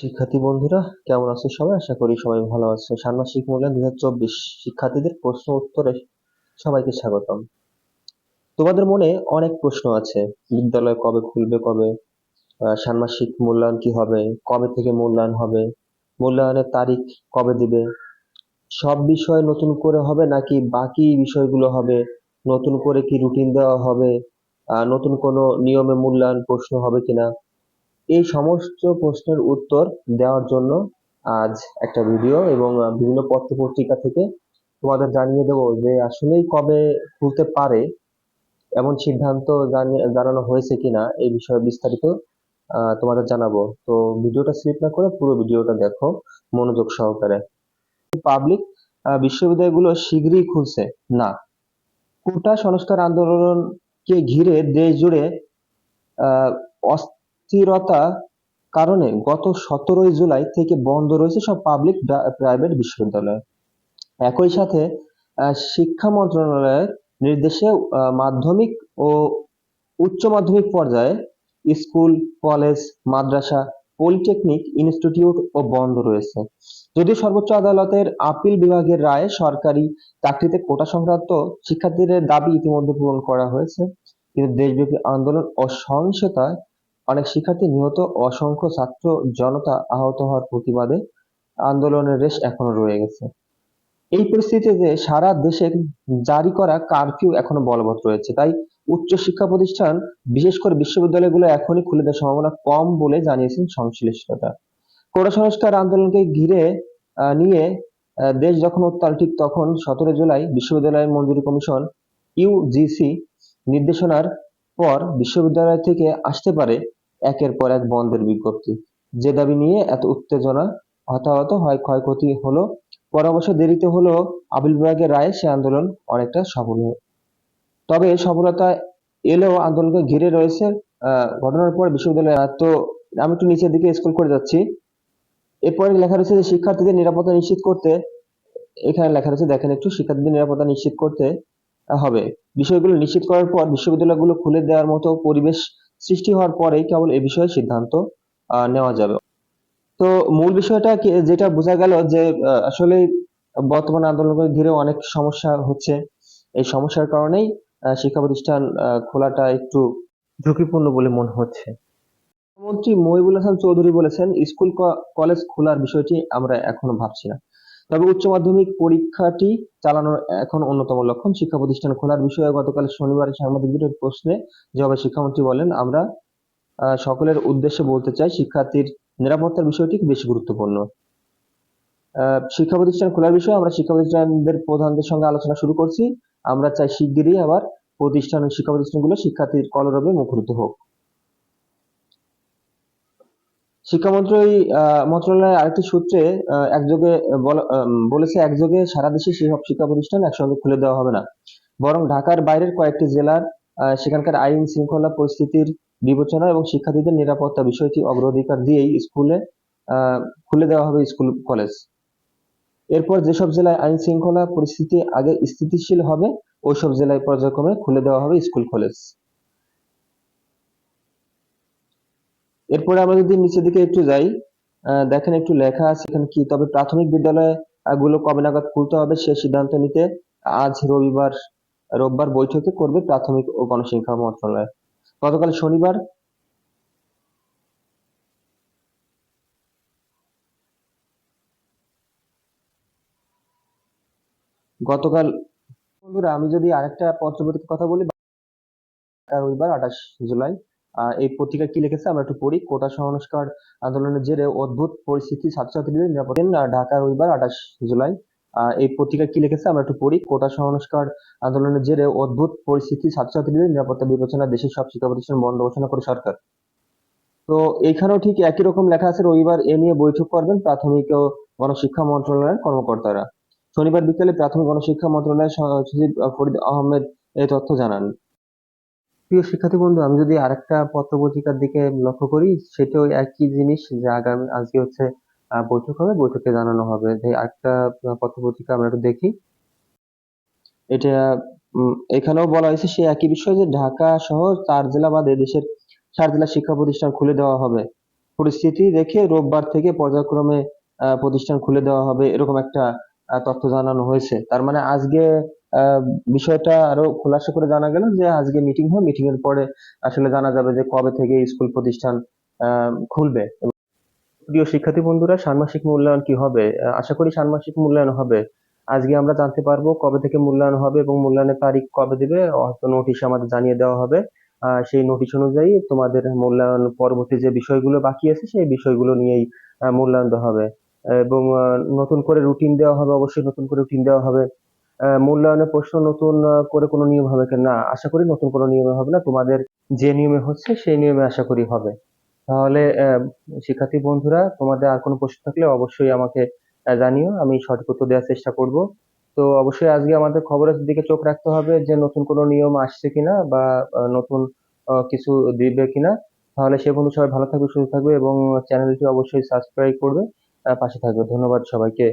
শিক্ষার্থী বন্ধুরা, কেমন আছো সবাই? আশা করি সবাই ভালো আছো। ষান্মাসিক মূল্যায়ন দুই হাজার চব্বিশ শিক্ষার্থীদের প্রশ্ন উত্তরে সবাইকে স্বাগতম। তোমাদের মনে অনেক প্রশ্ন আছে, বিদ্যালয় কবে খুলবে কবে? ষান্মাসিক মূল্যায়ন কি হবে? কবে থেকে মূল্যায়ন হবে? মূল্যায়নের তারিখ কবে দিবে? সব বিষয় নতুন করে হবে নাকি বাকি বিষয়গুলো হবে? নতুন করে কি রুটিন দেওয়া হবে? নতুন কোনো নিয়মে মূল্যায়ন প্রশ্ন হবে কিনা? এই সমস্ত প্রশ্নের উত্তর দেওয়ার জন্য আজ একটা ভিডিও এবং বিভিন্ন পত্র পত্রিকা থেকে তোমাদের জানিয়ে দেবো যে আসলেই কবে খুলতে পারে, এমন সিদ্ধান্ত জানানো হয়েছে কিনা এই বিষয়ে বিস্তারিত তোমাদের জানাব। তো ভিডিওটা স্লিপ না করে পুরো ভিডিওটা দেখো মনোযোগ সহকারে। পাবলিক বিশ্ববিদ্যালয়গুলো শীঘ্রই খুলছে। না। কোটা সংস্কার আন্দোলনকে ঘিরে দেশ জুড়ে অস্থিরতা কারণে গত সতেরোই জুলাই থেকে বন্ধ রয়েছে সব পাবলিক প্রাইভেট বিশ্ববিদ্যালয়। একই সাথে শিক্ষা মন্ত্রণালয়ের নির্দেশে মাধ্যমিক ও উচ্চ মাধ্যমিক পর্যায়ে স্কুল, কলেজ, মাদ্রাসা, পলিটেকনিক ইনস্টিটিউট ও বন্ধ রয়েছে। যদিও সর্বোচ্চ আদালতের আপিল বিভাগের রায়ে সরকারি চাকরিতে কোটা সংক্রান্ত শিক্ষার্থীদের দাবি ইতিমধ্যে পূরণ করা হয়েছে। কিন্তু দেশব্যাপী আন্দোলন ও সহিংসতায় অনেক শিক্ষার্থী নিহত অসংখ্য ছাত্র জনতা আহত হওয়ার প্রতিবাদে আন্দোলনের রেশ এখনও রয়ে গেছে। এই পরিস্থিতিতে যে সারা দেশে জারি করা কারফিউ এখনও বলবৎ রয়েছে। তাই উচ্চ শিক্ষা প্রতিষ্ঠান, বিশেষ করে বিশ্ববিদ্যালয়গুলো এখনই খুলে দেওয়ার সম্ভাবনা কম বলে জানিয়েছেন সংশ্লিষ্টতা কোটা সংস্কার আন্দোলনকে ঘিরে নিয়ে দেশ যখন উত্তাল, ঠিক তখন সতেরো জুলাই বিশ্ববিদ্যালয় মঞ্জুরি কমিশন ইউজিসি নির্দেশনার পর বিশ্ববিদ্যালয় থেকে আসতে পারে একের পর এক বন্ধের বিজ্ঞপ্তি। যে দাবি নিয়ে এত উত্তেজনা, হতাহত হয় ক্ষয়ক্ষতি হলো পরে অবশ্য দেরিতে হলেও আপিল বিভাগের রায়ে সে আন্দোলন অনেকটা সফল হয় তবে সফলতা এলেও আন্দোলনকে ঘিরে রয়েছে ঘটনার পর বিশ্ববিদ্যালয়। তো আমি একটু নিচের দিকে স্কুল করে যাচ্ছি। এরপরে লেখা রয়েছে যে শিক্ষার্থীদের নিরাপত্তা নিশ্চিত করতে, এখানে লেখা রয়েছে, দেখেন একটু, শিক্ষার্থীদের নিরাপত্তা নিশ্চিত করতে হবে। বিষয়গুলো নিশ্চিত করার পর বিশ্ববিদ্যালয়গুলো খুলে দেওয়ার মতো পরিবেশ সৃষ্টি হওয়ার পরেই কেবল এ বিষয়ে সিদ্ধান্ত নেওয়া যাবে। তো মূল বিষয়টা যেটা বোঝা গেল যে আসলে বর্তমান আন্দোলনকে ঘিরে অনেক সমস্যা হচ্ছে। এই সমস্যার কারণেই শিক্ষা প্রতিষ্ঠান খোলাটা একটু ঝুঁকিপূর্ণ বলে মনে হচ্ছে। মন্ত্রী মহিবুল হাসান চৌধুরী বলেছেন, স্কুল কলেজ খোলার বিষয়টি আমরা এখনও ভাবছি না। তবে উচ্চ মাধ্যমিক পরীক্ষাটি চালানোর এখন অন্যতম লক্ষণ। শিক্ষা প্রতিষ্ঠান খোলার বিষয়ে গতকাল শনিবার সাংবাদিকদের প্রশ্নে জবাবে শিক্ষামন্ত্রী বলেন, আমরা সকলের উদ্দেশ্যে বলতে চাই, শিক্ষার্থীর নিরাপত্তার বিষয়টি বেশি গুরুত্বপূর্ণ। শিক্ষা প্রতিষ্ঠান খোলার বিষয়ে আমরা শিক্ষা প্রতিষ্ঠানদের প্রধানদের সঙ্গে আলোচনা শুরু করছি। আমরা চাই শিগগিরই আবার প্রতিষ্ঠান, শিক্ষা প্রতিষ্ঠানগুলো শিক্ষার্থীর কলরবে মুখরিত হোক। শিক্ষামন্ত্রী আহ, মন্ত্রণালয়ের আরেকটি সূত্রে একযোগে বলেছে একযোগে সারা দেশে সেসব শিক্ষা প্রতিষ্ঠান একসঙ্গে খুলে দেওয়া হবে না। বরং ঢাকার বাইরের কয়েকটি জেলার সেখানকার আইন শৃঙ্খলা পরিস্থিতির বিবেচনা এবং শিক্ষার্থীদের নিরাপত্তা বিষয়টি অগ্রাধিকার দিয়েই স্কুলে খুলে দেওয়া হবে স্কুল কলেজ। এরপর যেসব জেলায় আইন শৃঙ্খলা পরিস্থিতি আগে স্থিতিশীল হবে ওইসব জেলায় পর্যায়ক্রমে খুলে দেওয়া হবে স্কুল কলেজ। এরপরে আমরা যদি নিচের দিকে একটু যাই দেখেন একটু লেখা আছে এখানে কি, তবে প্রাথমিক বিদ্যালয়গুলো কবে নাগাদ খুলতে হবে সে সিদ্ধান্ত নিতে আজ রবিবার, রোববার বৈঠকে করবে প্রাথমিক ও গণশিক্ষা মন্ত্রণালয়। গতকাল শনিবার গতকাল বন্ধুরা, আমি যদি আরেকটা পত্রপত্রিকার কথা বলি, রবিবার আঠাশ জুলাই। এই পত্রিকা কি লিখেছে আমরা একটু পড়ি। কোটা সংস্কার আন্দোলনের জেরে অদ্ভুত পরিস্থিতি, ছাত্রছাত্রীদের নিরাপত্তা ঢাকা রবিবার আঠাশ জুলাই। এই পত্রিকা কি লিখেছে আমরা একটু পড়ি। কোটা সংস্কার আন্দোলনের জেরে অদ্ভুত পরিস্থিতি, ছাত্রছাত্রীদের নিরাপত্তা বিবেচনা দেশের সব শিক্ষা প্রতিষ্ঠান বন্ধ ঘোষণা করে সরকার। তো এইখানেও ঠিক একই রকম লেখা আছে, রবিবার এ নিয়ে বৈঠক করবেন প্রাথমিক ও গণশিক্ষা মন্ত্রণালয়ের কর্মকর্তারা। শনিবার বিকেলে প্রাথমিক গণশিক্ষা মন্ত্রণালয়ের সচিব ফরিদ আহমেদ এই তথ্য জানান। প্রিয় শিক্ষার্থী বন্ধু, আমি যদি আরেকটা পত্র পত্রিকার দিকে লক্ষ্য করি, সেটাও একই জিনিস যে আগামী, আজকে হচ্ছে বৈঠক হবে, বৈঠকে জানানো হবে। যে আরেকটা পত্র পত্রিকা আমরা একটু দেখি। এটা এখানেও বলা হয়েছে, সে একই বিষয় যে ঢাকা সহ চার জেলা বাদে দেশের চার জেলা শিক্ষা প্রতিষ্ঠান খুলে দেওয়া হবে। পরিস্থিতি দেখে রোববার থেকে পর্যায়ক্রমে প্রতিষ্ঠান খুলে দেওয়া হবে, এরকম একটা তথ্য জানানো হয়েছে। তার মানে আজকে বিষয়টা আরও খোলাসা করে জানা গেল যে আজকে মিটিং হয় মিটিং এর পরে আসলে জানা যাবে যে কবে থেকে স্কুল প্রতিষ্ঠান খুলবে। প্রিয় শিক্ষার্থী বন্ধুরা, ষান্মাসিক মূল্যায়ন কি হবে? আশা করি ষান্মাসিক মূল্যায়ন হবে। আজকে আমরা জানতে পারব কবে থেকে মূল্যায়ন হবে এবং মূল্যায়নের তারিখ কবে দিবে, হয়তো নোটিশ আমাদের জানিয়ে দেওয়া হবে। সেই নোটিশ অনুযায়ী তোমাদের মূল্যায়ন পরবর্তী যে বিষয়গুলো বাকি আছে, সেই বিষয়গুলো নিয়েই মূল্যায়ন হবে। এবং নতুন করে রুটিন দেওয়া হবে, অবশ্যই নতুন করে রুটিন দেওয়া হবে। মূল্যায়নের প্রশ্ন নতুন করে কোনো নিয়ম হবে কি? না, আশা করি নতুন কোনো নিয়মে হবে না। তোমাদের যে নিয়মে হচ্ছে, সেই নিয়মে আশা করি হবে। তাহলে শিক্ষার্থী বন্ধুরা, তোমাদের আর কোনো প্রশ্ন থাকলে অবশ্যই আমাকে জানিও। আমি সঠিক উত্তর দেওয়ার চেষ্টা করব। তো অবশ্যই আজকে আমাদের খবরের দিকে চোখ রাখতে হবে যে নতুন কোনো নিয়ম আসছে কিনা বা নতুন কিছু দিবে কিনা। তাহলে সে বন্ধু সবাই ভালো থাকবে, সুস্থ থাকবে এবং চ্যানেলটি অবশ্যই সাবস্ক্রাইব করবে। পাশে থাকবে। ধন্যবাদ সবাইকে।